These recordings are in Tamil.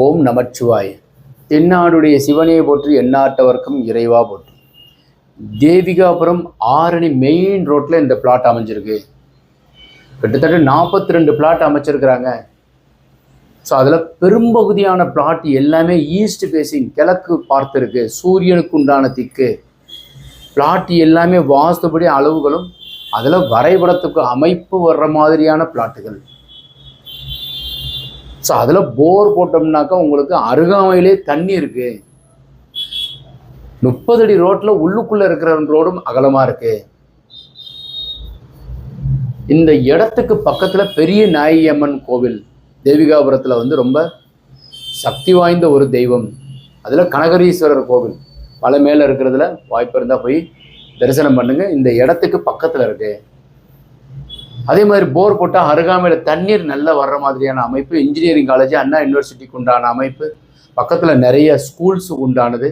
ஓம் நமச்சிவாய். தென்னாடுடைய சிவனையை போற்றி எண்ணாட்டவர்க்கும் இறைவா போற்றி. தேவிகாபுரம் ஆரணி மெயின் ரோட்டில் இந்த பிளாட் அமைஞ்சிருக்கு. கிட்டத்தட்ட நாற்பத்தி ரெண்டு பிளாட் அமைச்சிருக்கிறாங்க. ஸோ அதில் பெரும்பகுதியான பிளாட் எல்லாமே ஈஸ்ட் ஃபேஸிங் கிழக்கு பார்த்துருக்கு. சூரியனுக்கு உண்டான திக்கு. பிளாட் எல்லாமே வாஸ்துபடி அளவுகளும் அதில் வரைபடத்துக்கு அமைப்பு வர்ற மாதிரியான பிளாட்டுகள் ஸோ அதில் போர் போட்டோம்னாக்கா உங்களுக்கு அருகாமையிலே தண்ணி இருக்கு. முப்பது அடி ரோட்டில் உள்ளுக்குள்ளே இருக்கிற ரோடும் அகலமாக இருக்கு. இந்த இடத்துக்கு பக்கத்தில் பெரிய நாயம்மன் கோவில் தேவிகாபுரத்தில் வந்து ரொம்ப சக்தி வாய்ந்த ஒரு தெய்வம். அதில் கனகரீஸ்வரர் கோவில் மலை மேலே இருக்கிறதுல வாய்ப்பு இருந்தால் போய் தரிசனம் பண்ணுங்கள் இந்த இடத்துக்கு பக்கத்தில் இருக்குது அதே மாதிரி போர் போட்டால் அருகாமையில் தண்ணீர் நல்லா வர்ற மாதிரியான அமைப்பு இன்ஜினியரிங் காலேஜ் அண்ணா யூனிவர்சிட்டிக்கு உண்டான அமைப்பு. பக்கத்தில் நிறைய ஸ்கூல்ஸ் உண்டானது.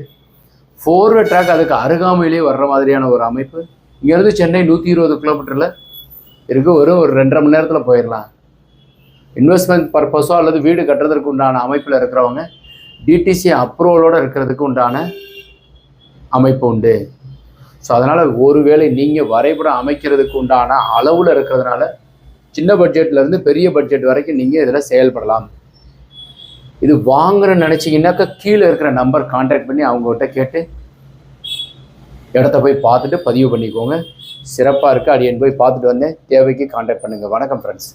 ஃபோர்வே ட்ராக் அதுக்கு அருகாமையிலே வர்ற மாதிரியான ஒரு அமைப்பு. இங்கேருந்து சென்னை நூற்றி இருபது கிலோமீட்டரில் இருக்க. ஒரு ஒரு ரெண்டரை மணி நேரத்தில் போயிடலாம். இன்வெஸ்ட்மெண்ட் பர்பஸோ அல்லது வீடு கட்டுறதுக்கு உண்டான அமைப்பில் இருக்கிறவங்க டிடிசி அப்ரூவலோடு இருக்கிறதுக்கு உண்டான அமைப்பு உண்டு. ஸோ அதனால் ஒருவேளை நீங்கள் வரைபடம் அமைக்கிறதுக்கு உண்டான அளவில் இருக்கிறதுனால சின்ன பட்ஜெட்லேருந்து பெரிய பட்ஜெட் வரைக்கும் நீங்கள் இதில் செயல்படலாம். இது வாங்கணும்னு நினச்சிங்கன்னாக்கா கீழே இருக்கிற நம்பர் கான்டாக்ட் பண்ணி அவங்ககிட்ட கேட்டு இடத்த போய் பார்த்துட்டு பதிவு பண்ணிக்கோங்க. சிறப்பாக இருக்குது அடியன் போய் பார்த்துட்டு வந்தேன். தேவைக்கு கான்டாக்ட் பண்ணுங்கள் வணக்கம் ஃப்ரெண்ட்ஸ்